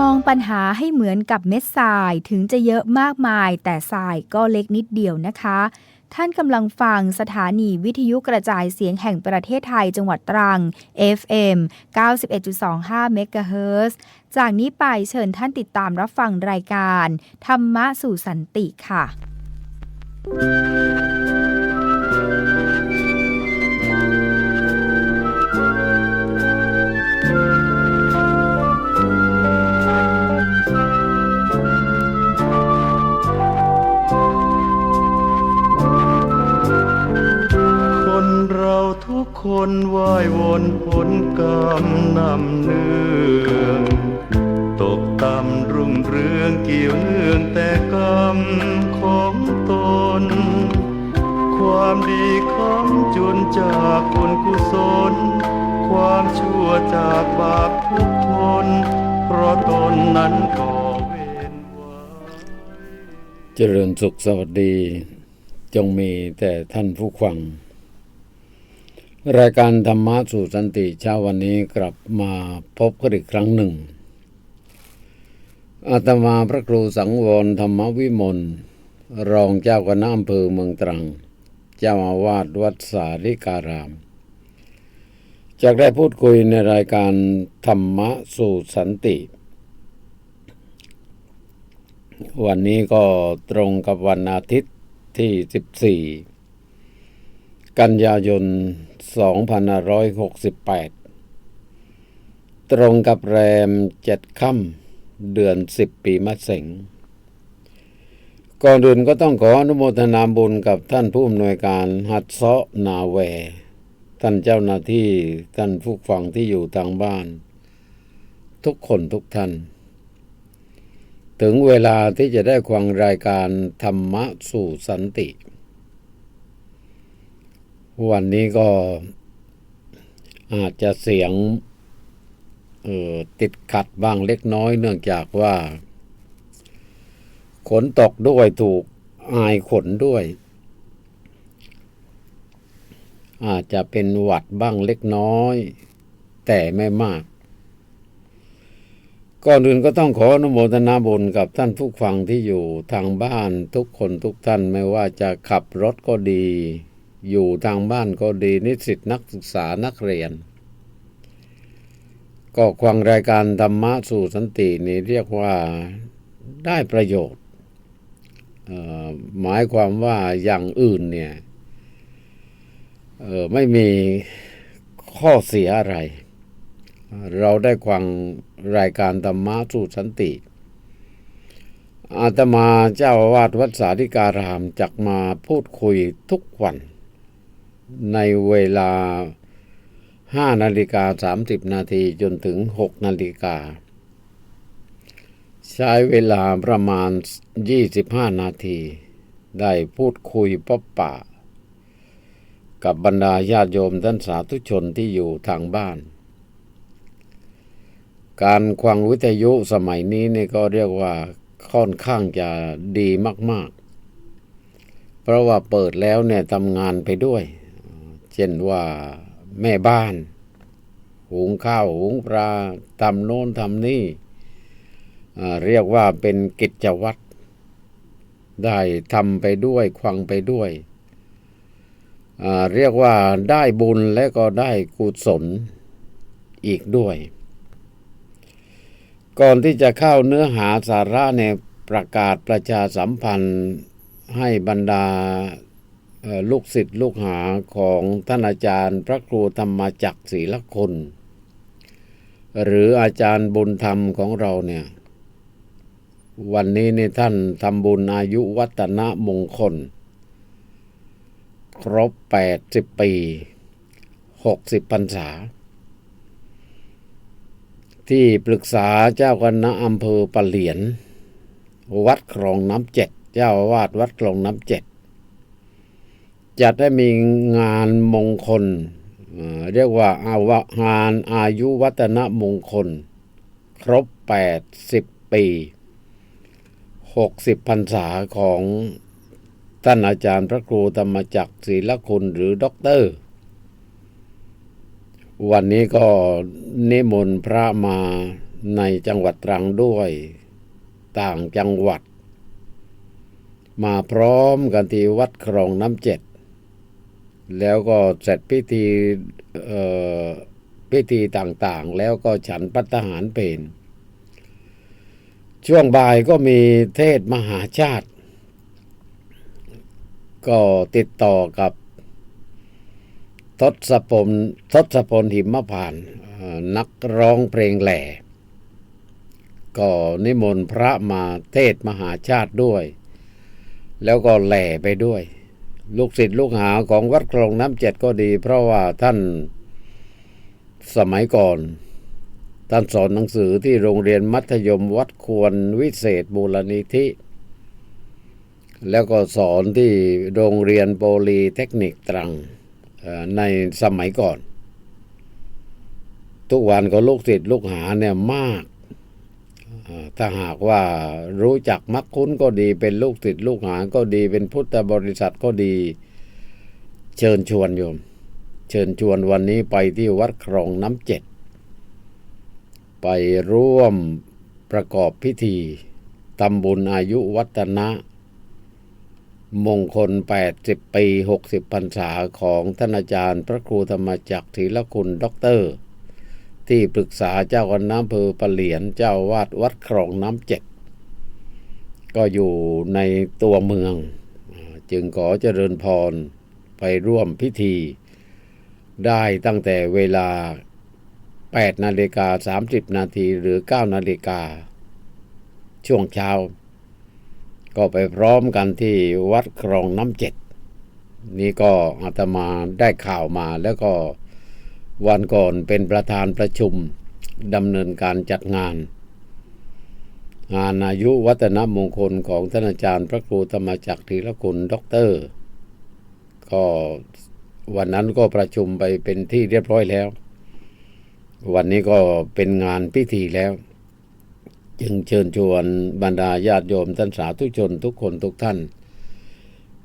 มองปัญหาให้เหมือนกับเม็ดทรายถึงจะเยอะมากมาย แต่ทรายก็เล็กนิดเดียวนะคะ ท่านกำลังฟังสถานีวิทยุกระจายเสียงแห่งประเทศไทยจังหวัดตรัง FM 91.25เมกะเฮิรตซ์จากนี้ไปเชิญท่านติดตามรับฟังรายการ ธรรมะสู่สันติค่ะ คนว่ายวนผลกรรมนำเนื่องตกต่ำรุ่งเรืองเกี่ยวเนื่องแต่กรรมของตน ความดีคำจุนจากคนกุศล ความชั่วจากบาปทุกทน เพราะตนนั้นก่อเวรไว้เจริญสุขสวัสดี จงมีแต่ท่านผู้ฟัง รายการธรรมะสู่สันติเช้าวันนี้กลับมาพบกันอีกครั้งหนึ่ง อาตมาพระครูสังวรธรรมวิมลรองเจ้าคณะอำเภอเมืองตรัง เจ้าอาวาสวัดสาริการามจากได้พูดคุยในรายการธรรมะสู่สันติ วันนี้ก็ตรงกับวันอาทิตย์ที่ 14 กันยายน 2568 ตรงกับแรมเจ็ดค่ำเดือน10ปีมะเสงก่อนอื่นก็ต้องขออนุโมทนาบุญกับท่านผู้อำนวยการหัดเซาะนาแว ท่านเจ้าหน้าที่ท่านผู้ฟังที่อยู่ทางบ้าน ทุกคนทุกท่าน ถึงเวลาที่จะได้ฟังรายการธรรมะสู่สันติ วันนี้ก็อาจจะเสียงออติดขัดบ้างเล็กน้อยเนื่องจากว่าขนตกด้วยถูกอายขนด้วย อาจจะเป็นหวัดบ้างเล็กน้อย แต่ไม่มาก ก่อนอื่นก็ต้องขออนุโมทนาบุญกับท่านผู้ฟังที่อยู่ทางบ้านทุกคนทุกท่านไม่ว่าจะขับรถก็ดี อยู่ทางบ้านก็ดีนิสิตนักศึกษานักเรียน ก็ฟังรายการธรรมะสู่สันตินี่เรียกว่าได้ประโยชน์ หมายความว่าอย่างอื่นเนี่ยไม่มีข้อเสียอะไร เราได้ฟังรายการธรรมะสู่สันติ อาตมาเจ้าวาสวัดสาธิการามจักมาพูดคุยทุกวัน ในเวลา 5 นาฬิกา 30 นาทีจนถึง 6 นาฬิกา ใช้เวลาประมาณ 25 นาที ได้พูดคุยพบปะ กับบรรดาญาติโยมท่านสาธุชนที่อยู่ทางบ้าน การควังวิทยุสมัยนี้เนี่ยก็เรียกว่าค่อนข้างจะดีมาก ๆ เพราะว่าเปิดแล้วเนี่ยทำงานไปด้วย เช่นว่าแม่บ้านหุงข้าวหุงปลาทำโน้นทำนี่เรียกว่าเป็นกิจวัตรได้ทำไปด้วยควังไปด้วย เรียกว่าได้บุญและก็ได้กุศลอีกด้วย ก่อนที่จะเข้าเนื้อหาสาระเนี่ยประกาศประชาสัมพันธ์ให้บรรดา ลูกศิษย์ลูกหาของท่านอาจารย์ พระครูธรรมจักศรีละคน หรืออาจารย์บุญธรรมของเราเนี่ย วันนี้ในท่านทำบุญอายุวัฒนะมงคล ครบ80ปี60พรรษา ที่ปรึกษาเจ้าคณะอำเภอปะเหลียน วัดคลองน้ำเจ็ด เจ้าอาวาสวัดคลองน้ำเจ็ด จัดได้มีงานมงคล เรียกว่าอาวงานอายุวัฒนมงคล ครบ 80 ปี 60พรรษาของท่านอาจารย์พระครูธรรมจักรศรีลคุณหรือด็อกเตอร์ วันนี้ก็นิมนต์พระมาในจังหวัดตรังด้วยต่างจังหวัด มาพร้อมกันที่วัดครองน้ำเจ็ด แล้วก็เสร็จพิธีเอ่อพิธีต่างๆ แล้วก็ฉันพัตตาหารเพนช่วงบ่ายก็มีเทศมหาชาติ ก็ติดต่อกับทศพลทศพลหิมพานนักร้องเพลงแหล่ก็นิมนต์พระมาเทศมหาชาติด้วย แล้วก็แหล่ไปด้วย ลูกศิษย์ลูกหาของวัดคลองน้ำเจ็ดก็ดี เพราะว่าท่านสมัยก่อน ท่านสอนหนังสือที่โรงเรียนมัธยมวัดควรวิเศษบูรณิธิ แล้วก็สอนที่โรงเรียนโปลีเทคนิคตรังในสมัยก่อน ทุกวันก็ลูกศิษย์ลูกหาเนี่ยมาก ถ้าหากว่ารู้จักมักคุ้นก็ดี เป็นลูกศิษย์ลูกหาก็ดีเป็นพุทธบริษัทก็ดี เชิญชวนโยม เชิญชวนวันนี้ไปที่วัดครองน้ำเจ็ด ไปร่วมประกอบพิธีทำบุญอายุวัฒนะ มงคล 80 ปี 60พรรษาของท่านอาจารย์ พระครูธรรมจักรธีรคุณด็อกเตอร์ ที่ปรึกษาเจ้าคณะอำเภอปะเหลียนเจ้าวาดวัดครองน้ำเจ็ดก็อยู่ในตัวเมือง จึงขอเจริญพรไปร่วมพิธี ได้ตั้งแต่เวลา 8 นาฬิกา 30 นาทีหรือ 9 นาฬิกา ช่วงเช้า ก็ไปพร้อมกันที่วัดครองน้ำเจ็ด นี่ก็อาตมาได้ข่าวมาแล้วก็ วันก่อนเป็นประธานประชุมดำเนินการจัดงาน งานอายุวัฒนมงคลของท่านอาจารย์พระครูธรรมจักรธีรคุณด็อกเตอร์ ก็วันนั้นก็ประชุมไปเป็นที่เรียบร้อยแล้ว วันนี้ก็เป็นงานพิธีแล้ว จึงเชิญชวนบรรดาญาติโยมท่านสาธุชนทุกคนทุกท่าน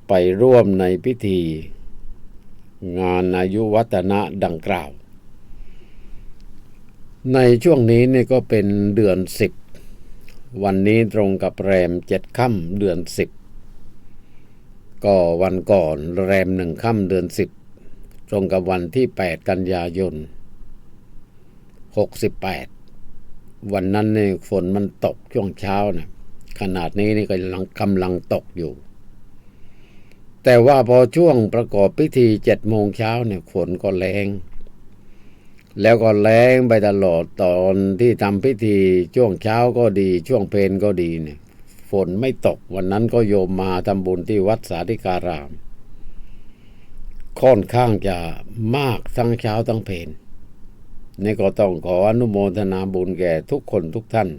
ไปร่วมในพิธี งานอายุวัฒนะดังกล่าว ในช่วงนี้นี่ก็เป็นเดือนสิบวันนี้ตรงกับแรมเจ็ดค่ำเดือนสิบก็วันก่อนแรมหนึ่งค่ำเดือนสิบตรงกับวันที่แปดกันยายนหกสิบแปดวันนั้นเนี่ยฝนมันตกช่วงเช้านะขนาดนี้นี่ก็กำลังตกอยู่ แต่ว่าพอช่วงประกอบพิธีเจ็ดโมงเช้าเนี่ยฝนก็แรงแล้วก็แรงไปตลอดตอนที่ทำพิธีช่วงเช้าก็ดี ช่วงเพลนก็ดีเนี่ย ฝนไม่ตกวันนั้นก็โยมมาทำบุญที่วัดสาธิการาม ค่อนข้างจะมากทั้งเช้าทั้งเพลนนี่ก็ต้องขออนุโมทนาบุญแก่ทุกคนทุกท่าน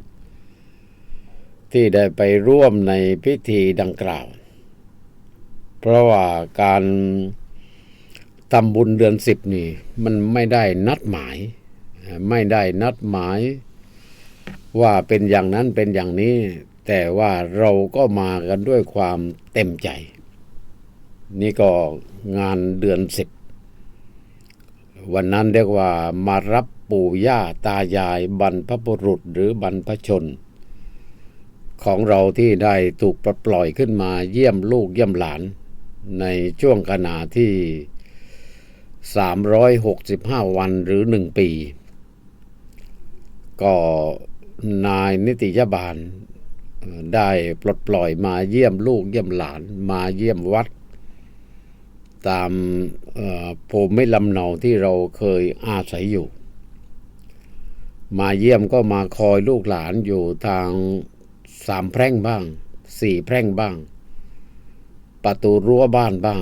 ที่ได้ไปร่วมในพิธีดังกล่าว เพราะว่าการทำบุญเดือนสิบนี่ มันไม่ได้นัดหมาย ไม่ได้นัดหมาย ว่าเป็นอย่างนั้นเป็นอย่างนี้ แต่ว่าเราก็มากันด้วยความเต็มใจ นี่ก็งานเดือนสิบวันนั้นเรียกว่ามารับปู่ย่าตายายบรรพบุรุษหรือบรรพชน ของเราที่ได้ถูกปลดปล่อยขึ้นมาเยี่ยมลูกเยี่ยมหลาน ในช่วงขณะที่ 365 วันหรือหนึ่งปี ก็นายนิติยบาลได้ปลดปล่อยมาเยี่ยมลูกเยี่ยมหลานมาเยี่ยมวัด ตามภูมิลำเนาที่เราเคยอาศัยอยู่ มาเยี่ยมก็มาคอยลูกหลานอยู่ทางสามแพร่งบ้างสี่แพร่งบ้าง ประตูรั้วบ้านบ้าง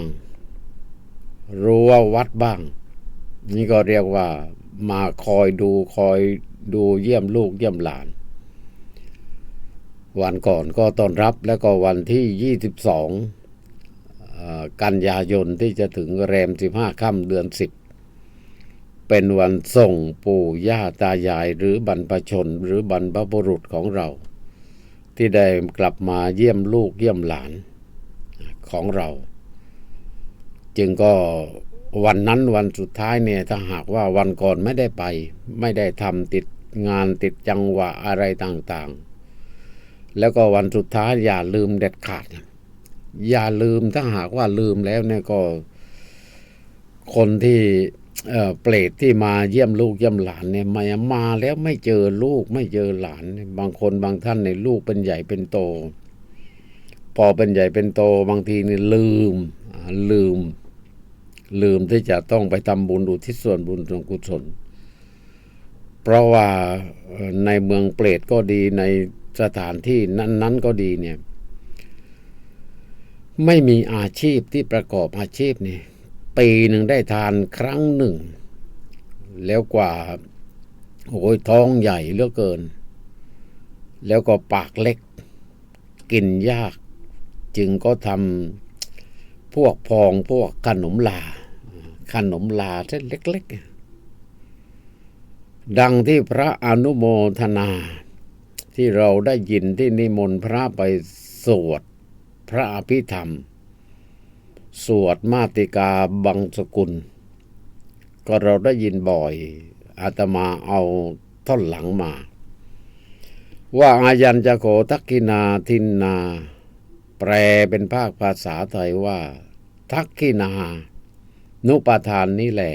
รั้ววัดบ้าง นี่ก็เรียกว่ามาคอยดูคอยดูเยี่ยมลูกเยี่ยมหลาน วันก่อนก็ต้อนรับแล้วก็วันที่ 22เอ่อกันยายนที่จะถึงแรมสิบห้าค่ำเดือนสิบเป็นวันส่งปู่ย่าตายายหรือบรรพชนหรือบรรพบุรุษของเรา ที่ได้กลับมาเยี่ยมลูกเยี่ยมหลาน ของเรา จึงก็วันนั้นวันสุดท้ายเนี่ยถ้าหากว่าวันก่อนไม่ได้ไป ไม่ได้ทำติดงานติดจังหวะอะไรต่างๆ แล้วก็วันสุดท้ายอย่าลืมเด็ดขาด อย่าลืมถ้าหากว่าลืมแล้วเนี่ยก็ คนที่เอ่อเปรตที่มาเยี่ยมลูกเยี่ยมหลานเนี่ยมามาแล้วไม่เจอลูกไม่เจอหลาน บางคนบางท่านในลูกเป็นใหญ่เป็นโต พอเป็นใหญ่เป็นโตบางทีนี่ลืมลืม ลืมที่จะต้องไปทำบุญอุทิศส่วนบุญส่วนกุศล เพราะว่าในเมืองเปรตก็ดีในสถานที่นั้น ๆก็ดีเนี่ย ไม่มีอาชีพที่ประกอบอาชีพนี่ปีหนึ่งได้ทานครั้งหนึ่ง แล้วกว่าโอ้ยท้องใหญ่เหลือเกิน แล้วก็ปากเล็ก กินยาก จึงก็ทำพวกพองพวกขนมลา ขนมลาเส้นเล็ก ๆ ดังที่พระอนุโมทนา ที่เราได้ยินที่นิมนต์พระไปสวดพระอภิธรรม สวดมาติกาบังสกุล ก็เราได้ยินบ่อยอาตมาเอาท่อนหลังมา ว่าอายัญจะโขทักกินาทินนา แปลเป็นภาคภาษาไทยว่า ทักกินา นุปทานนี่แหละ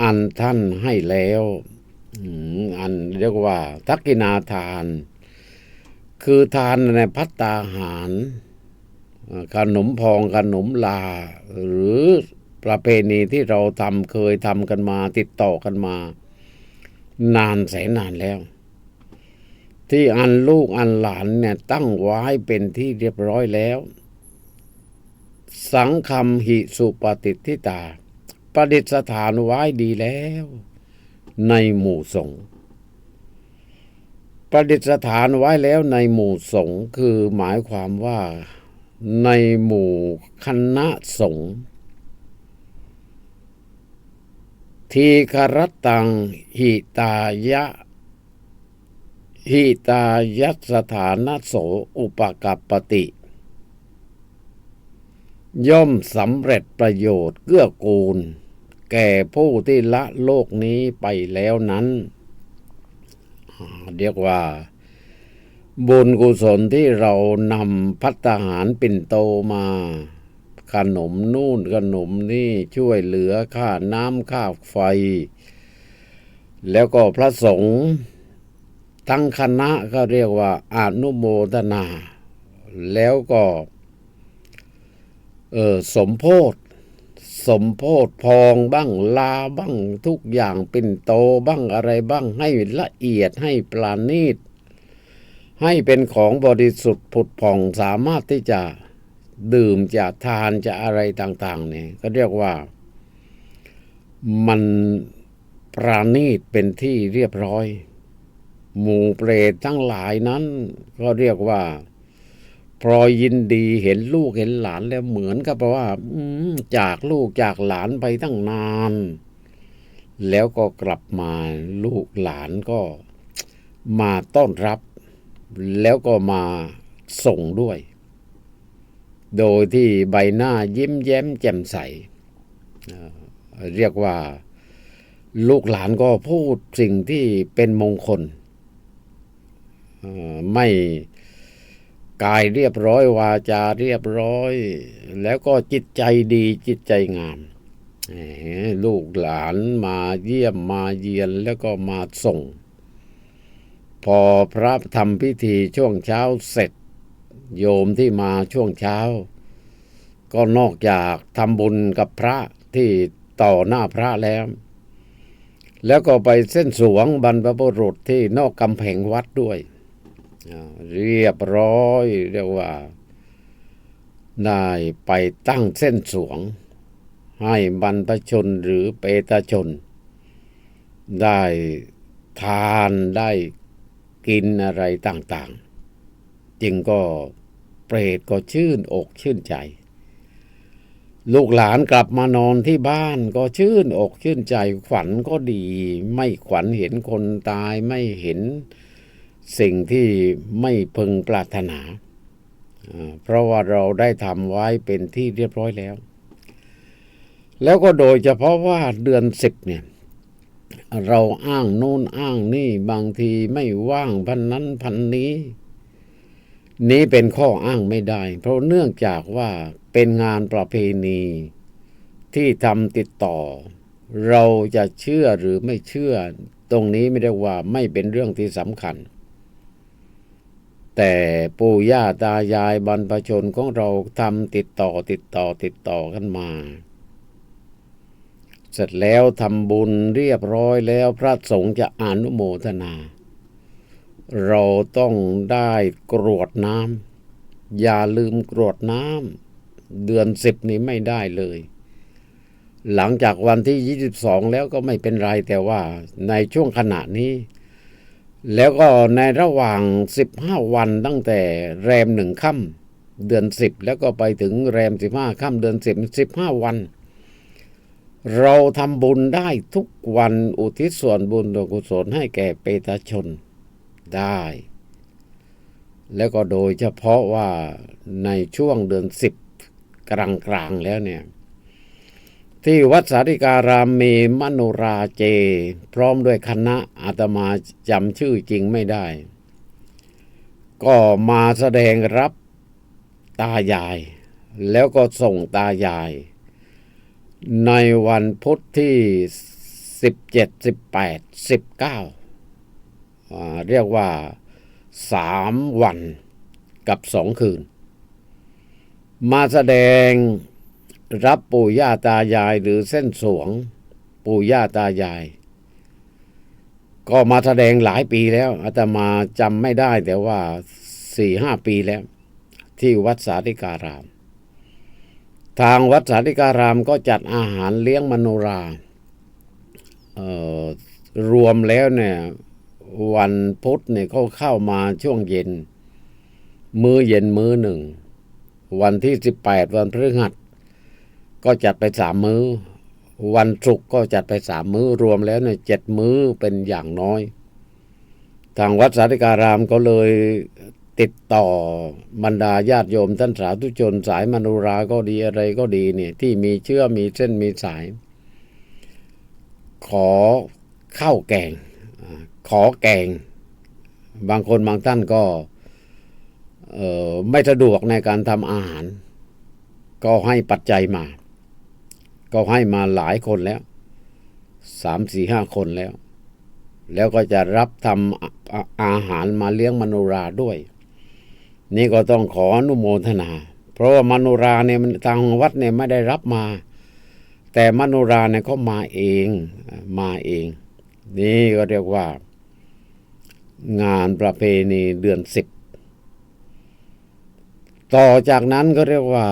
อันท่านให้แล้วอันเรียกว่า ทักกินาทาน คือทานในพัตตาหาร ขนมพองขนมลา หรือประเพณีที่เราทำเคยทำกันมา ติดต่อกันมา นานแสนนานแล้ว ที่อันลูกอันหลานเนี่ยตั้งไว้เป็นที่เรียบร้อยแล้ว สังคำหิสุปฏิทิตา ประดิษฐานไว้ดีแล้ว ในหมู่สงฆ์ประดิษฐานไว้แล้วในหมู่สงฆ์คือหมายความว่าในหมู่คณะสงฆ์ทีครตังหิตายะ หิตายัสถานโสอุปกัปปติ ย่อมสำเร็จประโยชน์เกื้อกูล แก่ผู้ที่ละโลกนี้ไปแล้วนั้นเรียกว่า บุญกุศลที่เรานำพัฒหารปิ่นโตมา ขนมนู่นขนมนี่ช่วยเหลือค่าน้ำค่าไฟ แล้วก็พระสงฆ์ ทั้งคณะก็เรียกว่าอนุโมทนา แล้วก็เออสมโพธสมโพธพองบ้างลาบ้างทุกอย่างเป็นโตบ้างอะไรบ้างให้ละเอียดให้ปราณีต ให้เป็นของบริสุทธิ์ผุดผ่องสามารถที่จะดื่มจะทานจะอะไรต่าง ๆ เนี่ยก็เรียกว่ามันปราณีตเป็นที่เรียบร้อย หมู่เปรตทั้งหลายนั้น ก็เรียกว่าพลอยยินดีเห็นลูกเห็นหลานแล้วเหมือนกับว่าจากลูกจากหลานไปตั้งนาน แล้วก็กลับมาลูกหลานก็มาต้อนรับ แล้วก็มาส่งด้วย โดยที่ใบหน้ายิ้มแย้มแจ่มใส เรียกว่าลูกหลานก็พูดสิ่งที่เป็นมงคล ไม่กายเรียบร้อยวาจาเรียบร้อย แล้วก็จิตใจดีจิตใจงามลูกหลานมาเยี่ยมมาเยียนแล้วก็มาส่ง พอพระทำพิธีช่วงเช้าเสร็จ โยมที่มาช่วงเช้า ก็นอกจากทำบุญกับพระที่ต่อหน้าพระแล้ว แล้วก็ไปเส้นสวงบรรพบุรุษที่นอกกำแพงวัดด้วย เรียบร้อย เรียกว่า ได้ไปตั้งเส้นสวง ให้บรรพชนหรือเปตชน ได้ทานได้กินอะไรต่างๆ จึงก็เปรตก็ชื่นอกชื่นใจ ลูกหลานกลับมานอนที่บ้านก็ชื่นอกชื่นใจขวัญก็ดี ไม่ขวัญเห็นคนตายไม่เห็น สิ่งที่ไม่พึงปรารถนา เพราะว่าเราได้ทำไว้เป็นที่เรียบร้อยแล้ว แล้วก็โดยเฉพาะว่าเดือนสิบเนี่ย เราอ้างโน่นอ้างนี่บางทีไม่ว่างพันนั้นพันนี้ นี้เป็นข้ออ้างไม่ได้ เพราะเนื่องจากว่าเป็นงานประเพณีที่ทำติดต่อ เราจะเชื่อหรือไม่เชื่อ ตรงนี้ไม่ได้ว่าไม่เป็นเรื่องที่สำคัญ แต่ปู่ย่าตายายบรรพชนของเราทำติดต่อติดต่อติดต่อกันมา เสร็จแล้วทำบุญเรียบร้อยแล้วพระสงฆ์จะอนุโมทนา เราต้องได้กรวดน้ำอย่าลืมกรวดน้ำเดือนสิบนี้ไม่ได้เลย หลังจากวันที่ 22 แล้วก็ไม่เป็นไรแต่ว่าในช่วงขณะนี้ แล้วก็ในระหว่าง 15 วันตั้งแต่แรมหนึ่งค่ำเดือน 10 แล้วก็ไปถึงแรม 15ค่ำเดือน 10 15 วัน เราทำบุญได้ทุกวันอุทิศส่วนบุญส่วนกุศลให้แก่เปตชนได้ แล้วก็โดยเฉพาะว่าในช่วงเดือน 10 กลางๆแล้วเนี่ย ที่วัดสาริการามมีมโนราเจ พร้อมด้วยคณะอาตมาจำชื่อจริงไม่ได้ ก็มาแสดงรับตายาย แล้วก็ส่งตายาย ในวันพุธที่17 18 19อ่าเรียกว่าสามวันกับสองคืน มาแสดง รับปู่ย่าตายายหรือเส้นสวง ปู่ย่าตายาย ก็มาแสดงหลายปีแล้วอาตมาจำไม่ได้แต่ว่าสี่ห้าปีแล้ว ที่วัดสาธิการาม ทางวัดสาธิการามก็จัดอาหารเลี้ยงมโนราเอ่อรวมแล้วเนี่ยวันพุธเนี่ยเขาเข้ามาช่วงเย็น มื้อเย็นมื้อหนึ่ง วันที่สิบแปดวันพฤหัส ก็จัดไปสามมื้อ วันศุกร์ก็จัดไปสามมื้อรวมแล้วเนี่ยเจ็ดมื้อเป็นอย่างน้อย ทางวัดสาธิการามก็เลยติดต่อบรรดาญาติโยมท่านสาธุชนสายมโนราก็ดีอะไรก็ดีเนี่ย ที่มีเชื่อมีเส้นมีสาย ขอข้าวแกง ขอแกง บางคนบางท่านก็ไม่สะดวกในการทำอาหาร ก็ให้ปัจจัยมา ก็ให้มาหลายคนแล้วสามสี่ห้าคนแล้ว แล้วก็จะรับทำอาออาหารมาเลี้ยงมโนราด้วย นี่ก็ต้องขออนุโมทนา เพราะว่ามโนราเนี่ยมันทางวัดเนี่ยไม่ได้รับมา แต่มโนราเนี่ยเขามาเองมาเอง นี่ก็เรียกว่า งานประเพณีเดือนสิบต่อจากนั้นก็เรียกว่า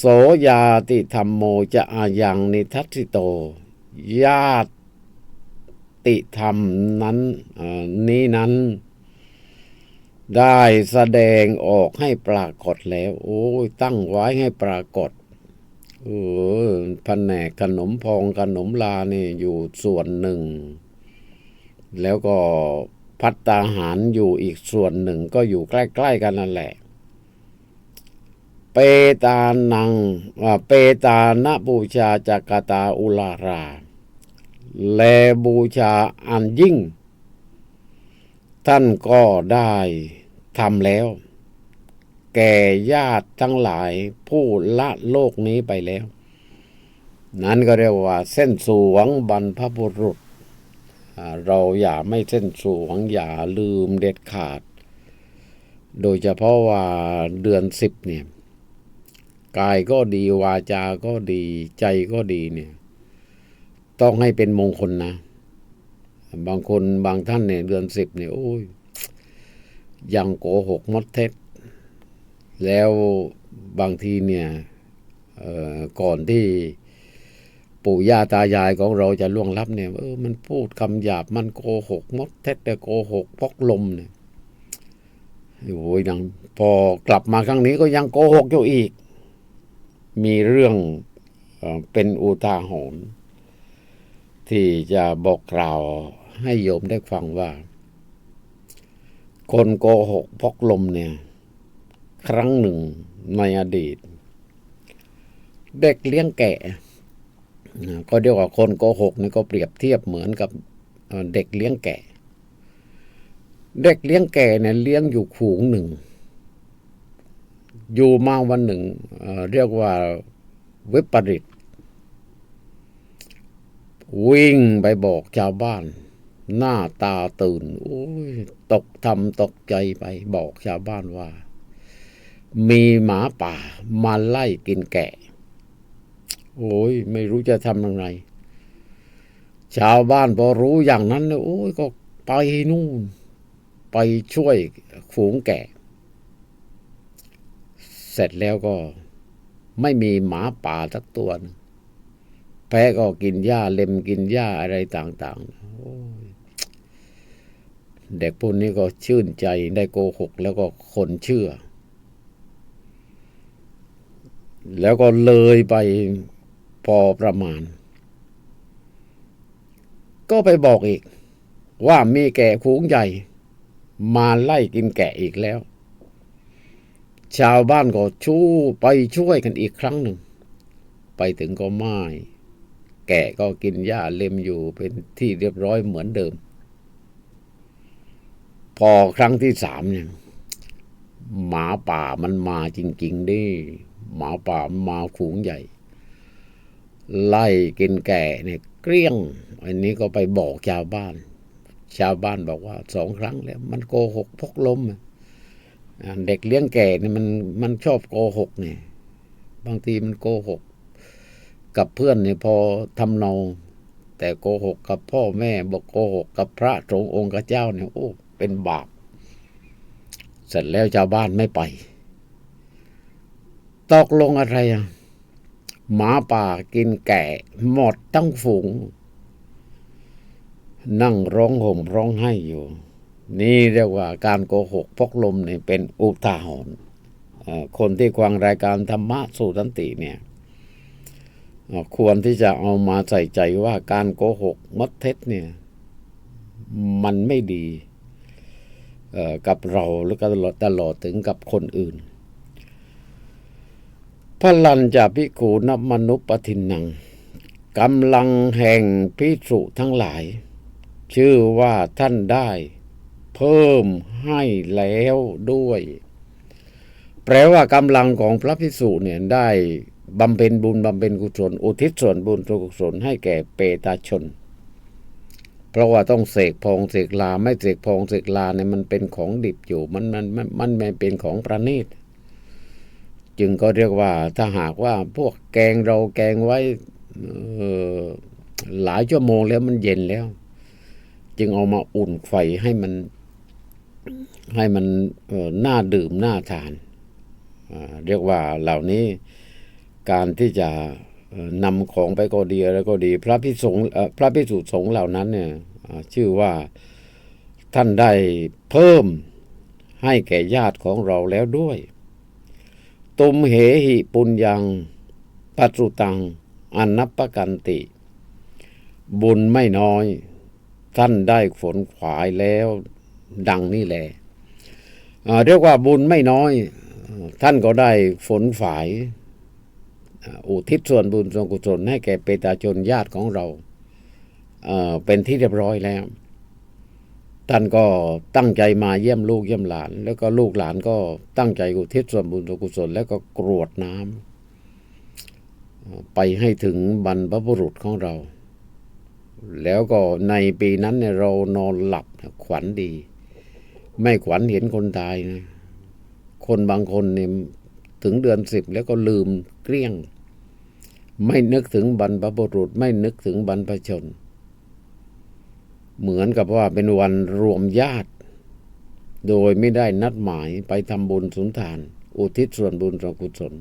โสยาติธรรมโมจะอายังนิทัสสิโต ญาติธรรมนั้นนี้นั้น ได้แสดงออกให้ปรากฏแล้ว โอ้ยตั้งไว้ให้ปรากฏเออแผนกขนมพองขนมลานี่อยู่ส่วนหนึ่ง แล้วก็พัตตาหารอยู่อีกส่วนหนึ่งก็อยู่ใกล้ ๆ กันนั่นแหละ ปตานังเปตานะบูชาจักตาอุลารา แลบูชาอันยิ่ง ท่านก็ได้ทำแล้ว แก่ญาติทั้งหลายผู้ละโลกนี้ไปแล้ว นั้นก็เรียกว่า เส้นสวงบรรพบุรุษ เราอย่าไม่เส้นสวงอย่าลืมเด็ดขาด โดยเฉพาะว่าเดือนสิบเนี่ย กายก็ดีวาจาก็ดี ใจก็ดีเนี่ย ต้องให้เป็นมงคลนะ บางคนบางท่านเนี่ยเดือนสิบเนี่ย โอ้ย ยังโกหกมดเท็จ แล้วบางทีเนี่ยก่อนที่ปู่ย่าตายายของเราจะล่วงลับเนี่ยเออมันพูดคำหยาบมันโกหกมดเท็จแต่โกหกพกลมเนี่ยโอ้ยยังพอกลับมาครั้งนี้ก็ยังโกหกอยู่อีก มีเรื่องเป็นอุทาหรณ์ที่จะบอกกล่าวให้โยมได้ฟังว่า คนโกหกพกลมเนี่ย ครั้งหนึ่งในอดีต เด็กเลี้ยงแกะก็เรียกว่าคนโกหกนี่ก็เปรียบเทียบเหมือนกับเด็กเลี้ยงแกะ เด็กเลี้ยงแกะเนี่ยเลี้ยงอยู่ฝูงหนึ่ง อยู่มาวันหนึ่งเรียกว่าวิปริต วิ่งไปบอกชาวบ้าน หน้าตาตื่น โอ้ยตกทำตกใจไป บอกชาวบ้านว่า มีหมาป่ามาไล่กินแกะ โอ้ย ไม่รู้จะทำยังไงชาวบ้านพอรู้อย่างนั้นเนี่ยโอ้ยก็ไปนู่น ไปช่วยฝูงแกะ เสร็จแล้วก็ไม่มีหมาป่าสักตัวนึงแพ้ก็กินหญ้าเล็มกินหญ้าอะไรต่างๆเด็กพวกนี้ก็ชื่นใจได้โกหก แล้วก็คนเชื่อ แล้วก็เลยไปพอประมาณ ก็ไปบอกอีก ว่ามีแกะฝูงใหญ่ มาไล่กินแกะอีกแล้ว ชาวบ้านก็ชู้ไปช่วยกันอีกครั้งหนึ่ง ไปถึงก็ไม่แกะก็กินหญ้าเล็มอยู่เป็นที่เรียบร้อยเหมือนเดิม พอครั้งที่สามเนี่ย หมาป่ามันมาจริง ๆ ดิ หมาป่ามาฝูงใหญ่ ไล่กินแก่เนี่ยเกลี้ยง อันนี้ก็ไปบอกชาวบ้าน ชาวบ้านบอกว่าสองครั้งแล้ว มันโกหกพกลมอะอ่า เด็กเลี้ยงแก่เนี่ยมันมันชอบโกหกเนี่ยบางทีมันโกหก กับเพื่อนเนี่ยพอทำนองแต่โกหกกับพ่อแม่บอกโกหกกับพระสงฆ์องค์เจ้าเนี่ยโอ้เป็นบาป เสร็จแล้วชาวบ้านไม่ไป ตกลงอะไรอะหมาป่ากินแกะหมดตั้งฝูง นั่งร้องห่มร้องไห้อยู่ นี่เรียกว่าการโกหกพกลมเนี่ยเป็นอุทาหรณ์คนที่ฟังรายการธรรมะสู่สันติเนี่ยควรที่จะเอามาใส่ใจว่าการโกหกมดเท็จเนี่ยมันไม่ดีกับเราแล้วก็ตลอดตลอดถึงกับคนอื่นพลันจะพิขูนับมนุปปทินนังกำลังแห่งพิสุทั้งหลาย ชื่อว่าท่านได้ เพิ่มให้แล้วด้วย แปลว่ากำลังของพระพิสุเนี่ยได้บำเพ็ญบุญบำเพ็ญกุศลอุทิศส่วนบุญส่วนกุศลให้แก่เปตาชน เพราะว่าต้องเสกพองเสกลาไม่เสกพองเสกลาเนี่ยมันเป็นของดิบอยู่มันมันมันมันไม่เป็นของประณีตจึงก็เรียกว่าถ้าหากว่าพวกแกงเราแกงไว้หลายชั่วโมงแล้วมันเย็นแล้ว จึงเอามาอุ่นไฟให้มัน ให้มันน่าดื่มน่าทาน เรียกว่าเหล่านี้การที่จะนำของไปก็ดีอะไรก็ดี พระพิสงพระพิสุสงเหล่านั้นเนี่ยชื่อว่าท่านได้เพิ่มให้แก่ญาติของเราแล้วด้วย ตุมเหหิปุญญังปัจจุตังอนัปปกันติ บุญไม่น้อย ท่านได้ฝนขวายแล้ว ดังนี่แหละเรียกว่าบุญไม่น้อย ท่านก็ได้ฝนฝายอุทิศส่วนบุญส่วนกุศลให้แก่เปตาชนญาติของเราเป็นที่เรียบร้อยแล้ว ท่านก็ตั้งใจมาเยี่ยมลูกเยี่ยมหลาน แล้วก็ลูกหลานก็ตั้งใจอุทิศส่วนบุญส่วนกุศล แล้วก็กรวดน้ำไปให้ถึงบรรพบุรุษของเรา แล้วก็ในปีนั้นเนี่ยเรานอนหลับขวัญดี ไม่ขวัญเห็นคนตายนะคนบางคนเนี่ยถึงเดือนสิบแล้วก็ลืมเกลี้ยง ไม่นึกถึงบรรพบุรุษ ไม่นึกถึงบรรพชน เหมือนกับว่าเป็นวันรวมญาติ โดยไม่ได้นัดหมายไปทำบุญสุนทาน อุทิศส่วนบุญส่วนกุศล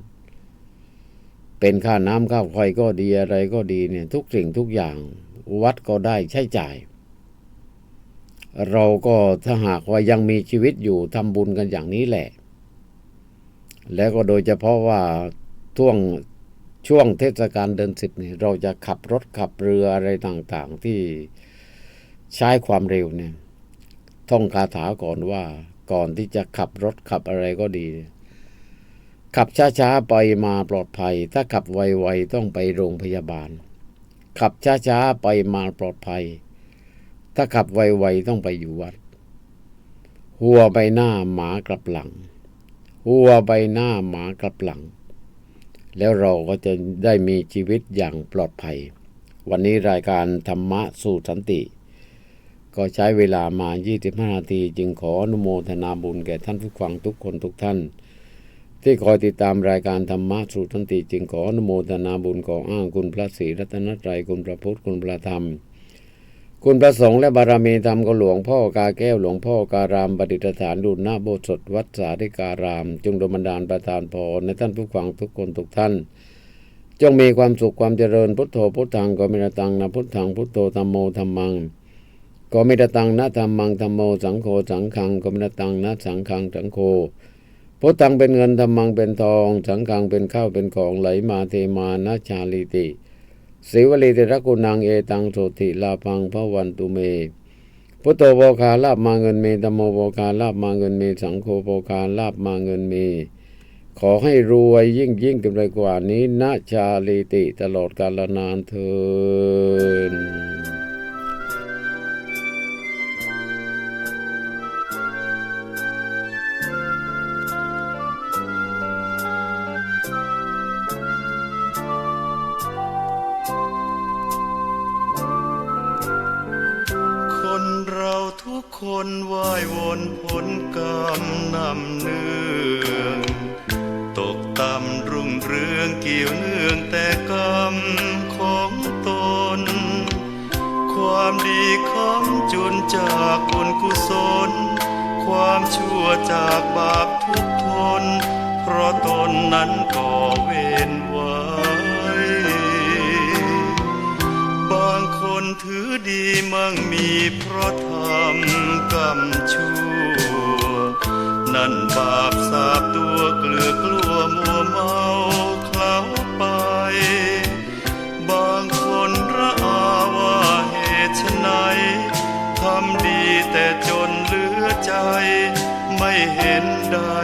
เป็นค่าน้ำค่าไฟก็ดีอะไรก็ดีเนี่ย ทุกสิ่งทุกอย่าง วัดก็ได้ใช้จ่าย เราก็ถ้าหากว่ายังมีชีวิตอยู่ทำบุญกันอย่างนี้แหละ แล้วก็โดยเฉพาะว่าช่วงช่วงเทศกาลเดือนสิบนี่เราจะขับรถขับเรืออะไรต่างๆ ที่ใช้ความเร็วเนี่ย ท่องคาถาก่อนว่าก่อนที่จะขับรถขับอะไรก็ดี ขับช้าๆไปมาปลอดภัย ถ้าขับไวๆต้องไปโรงพยาบาล ขับช้าๆไปมาปลอดภัย ถ้าขับไวๆต้องไปอยู่วัด หัวไปหน้าหมากลับหลัง หัวไปหน้าหมากลับหลัง แล้วเราก็จะได้มีชีวิตอย่างปลอดภัย วันนี้รายการธรรมะสู่สันติ ก็ใช้เวลามา 25 นาทีจึงขออนุโมทนาบุญแก่ท่านผู้ฟังทุกคนทุกท่านที่คอยติดตามรายการธรรมะสู่สันติจึงขออนุโมทนาบุญขออ้างคุณพระศรีรัตนตรัยคุณพระพุทธคุณพระธรรม คุณพระสงฆ์และบารมีธรรมก็หลวงพ่อกาแก้วหลวงพ่อการามปฏิฐานดุลน้าโบสถวัดสาธิการาม จงดลบันดาลประทานพรในท่านผู้ฟังทุกคนทุกท่าน จงมีความสุขความเจริญพุทโธพุทธังก็มิรตังนะพุทธังพุทโธธรรมโมธรรมังก็มิรตังนะธรรมังธรรมโมสังโฆสังฆังก็มิรตังนะสังฆังสังโฆพุทธังเป็นเงินธรรมังเป็นทอง สังฆังเป็นข้าวเป็นของไหลมาเทมานะชาลิติ สิวลีเตระกุนังเอตังโสติลาพังพระวันตุเม พุทโธโคาลาบมาเงินเมตมโมโภคาลาบมาเงินเม สังโฆโภคาลาบมาเงินเม ขอให้รวยยิ่งยิ่งกันไปกว่านี้นะชาลีติตลอดกาลนานเทิน ต่ำรุ่งเรืองเกี่ยวเนื่องแต่กรรมของตน ความดีคำจุนจากบุญกุศล ความชั่วจากบาปทุกทน เพราะตนนั้นก่อเวรไว้บางคนถือดีมั่งมีเพราะทำกรรมชั่ว นั่นบาปสาบตัวเกลือกลัวมัวเมาเคล้าไป บางคนระอาว่าเหตุไฉนทำดีแต่จนเหลือใจ ไม่เห็นได้